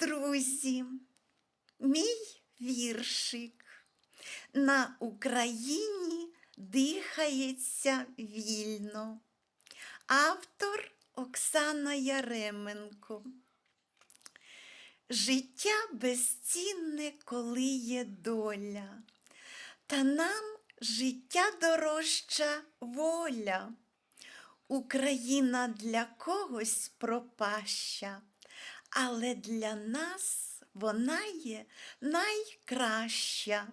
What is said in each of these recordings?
друзі, мій віршик. На Україні дихається вільно. Автор Оксана Яременко. Життя безцінне, коли є доля, та нам життя дорожча воля. Україна для когось пропаща, але для нас вона є найкраща.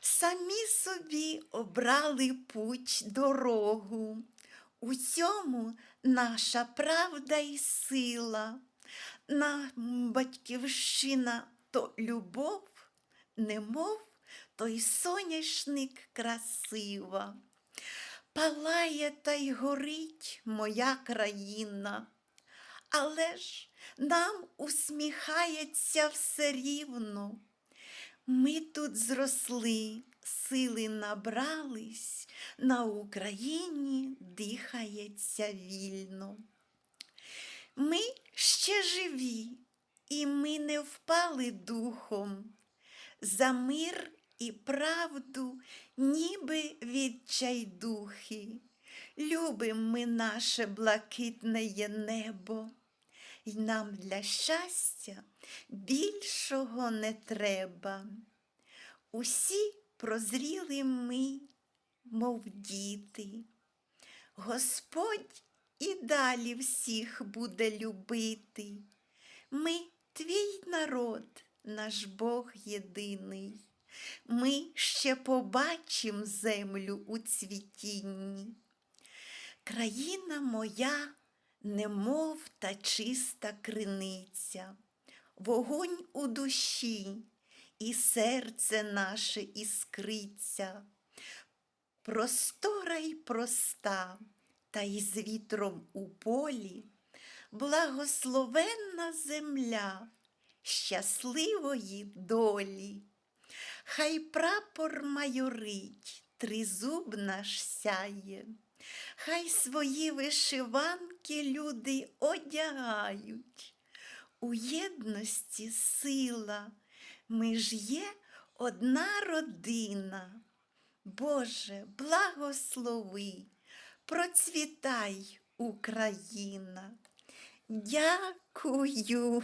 Самі собі обрали путь дорогу. У цьому наша правда і сила. На батьківщина то любов, немов той соняшник красива. Палає та й горить моя країна, але ж нам усміхається все рівно. Ми тут зросли, сили набрались, на Україні дихається вільно. Ми ще живі, і ми не впали духом. За мир і правду, ніби відчайдухи. Любим ми наше блакитне небо, І нам для щастя більшого не треба. Усі прозріли ми, мов діти. Господь і далі всіх буде любити. Ми твій народ, наш Бог єдиний. Ми ще побачим землю у цвітінні. Країна моя, немов та чиста криниця, вогонь у душі, і серце наше іскриться, простора й проста, та й з вітром у полі, благословенна земля щасливої долі. Хай прапор майорить, тризуб наш сяє, хай свої вишиванки люди одягають. У єдності сила, ми ж є одна родина. Боже, благослови, процвітай, Україна. Дякую.